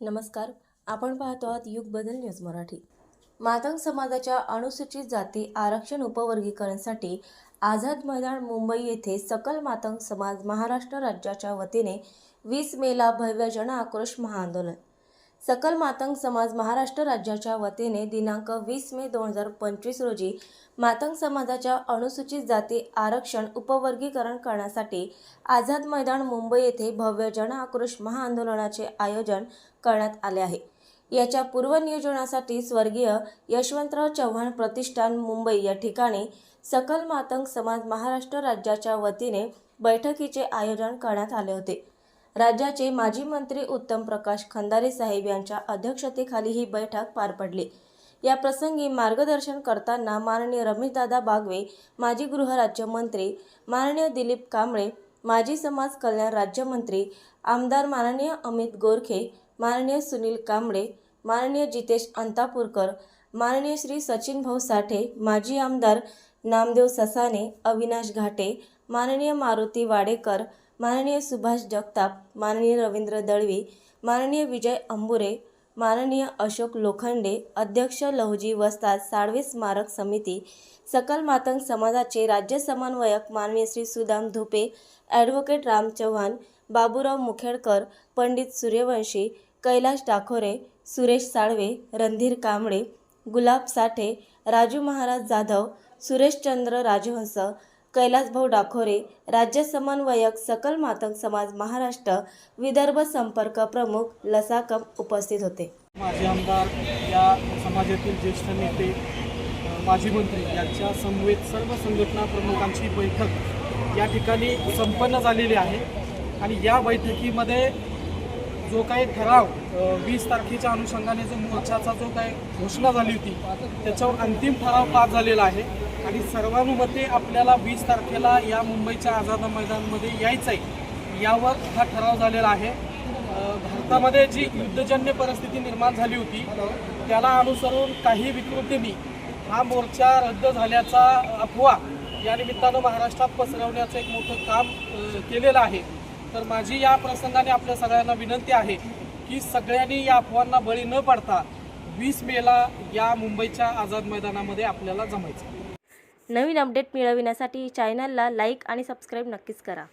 नमस्कार. आपण पाहतो आहात युग बदल न्यूज मराठी. मातंग समाजाच्या अनुसूचित जाती आरक्षण उपवर्गीकरणसाठी आझाद मैदान मुंबई येथे सकल मातंग समाज महाराष्ट्र राज्याच्या वतीने वीस मेला भव्य जन आक्रोश महाआंदोलन सकल मातंग समाज महाराष्ट्र राज्याच्या वतीने दिनांक वीस मे दोन हजार पंचवीस रोजी मातंग समाजाच्या अनुसूचित जाती आरक्षण उपवर्गीकरण करण्यासाठी आझाद मैदान मुंबई येथे भव्य जन आक्रोश महाआंदोलनाचे आयोजन करण्यात आले आहे. याच्या पूर्वनियोजनासाठी स्वर्गीय यशवंतराव चव्हाण प्रतिष्ठान मुंबई या ठिकाणी सकल मातंग समाज महाराष्ट्र राज्याच्या वतीने बैठकीचे आयोजन करण्यात आले होते. राज्याचे माजी मंत्री उत्तम प्रकाश खंदारे साहेब यांच्या अध्यक्षतेखाली ही बैठक पार पडली. या प्रसंगी मार्गदर्शन करताना माननीय रमेशदादा बागवे माजी गृहराज्यमंत्री माननीय दिलीप कांबळे माजी समाज कल्याण राज्यमंत्री आमदार माननीय अमित गोरखे माननीय सुनील कांबळे माननीय जितेश अंतापूरकर माननीय श्री सचिन भाऊ साठे माजी आमदार नामदेव ससाने अविनाश घाटे माननीय मारुती वाडेकर माननीय सुभाष जगताप माननीय रवींद्र दळवी माननीय विजय अंबुरे माननीय अशोक लोखंडे अध्यक्ष लहुजी वस्ताद साळवे स्मारक समिती सकल मातंग समाजाचे राज्य समन्वयक माननीय श्री सुदाम धुपे ॲडव्होकेट राम चव्हाण बाबूराव मुखेडकर पंडित सूर्यवंशी कैलाश डाखोरे सुरेश साळवे रणधीर कांबळे गुलाब साठे राजू महाराज जाधव सुरेशचंद्र राजहंस कैलासभाऊ डाखोरे राज्य समन्वयक सकल मातंग समाज महाराष्ट्र विदर्भ संपर्क प्रमुख लसाकम उपस्थित होते. माजी आमदार या समाजातील ज्येष्ठ नेते माजी मंत्री यांच्या समवेत सर्व संघटना प्रमुखांची बैठक या ठिकाणी संपन्न झालेली आहे. आणि या बैठकीमध्ये जो काही ठराव वीस तारखेच्या अनुषंगाने जो मोर्चाचा जो काही घोषणा झाली होती त्याच्यावर अंतिम ठराव पास झालेला आहे. आणि सर्वानुमते आपल्याला वीस तारखेला या मुंबईच्या आझाद मैदानमध्ये यायचं आहे यावर हा ठराव झालेला आहे. भारतामध्ये जी युद्धजन्य परिस्थिती निर्माण झाली होती त्याला अनुसरून काही विकृतींनी हा मोर्चा रद्द झाल्याचा अफवा या निमित्तानं महाराष्ट्रात पसरवण्याचं एक मोठं काम केलेलं आहे. तर माझी या प्रसंगाने आपल्या सगळ्यांना विनंती आहे की सगळ्यांनी या अफवांना बळी न पडता वीस मेला या मुंबईच्या आझाद मैदानामध्ये आपल्याला जमायचं. नवीन अपडेट मिळविण्यासाठी चॅनलला लाईक आणि सबस्क्राईब नक्कीच करा.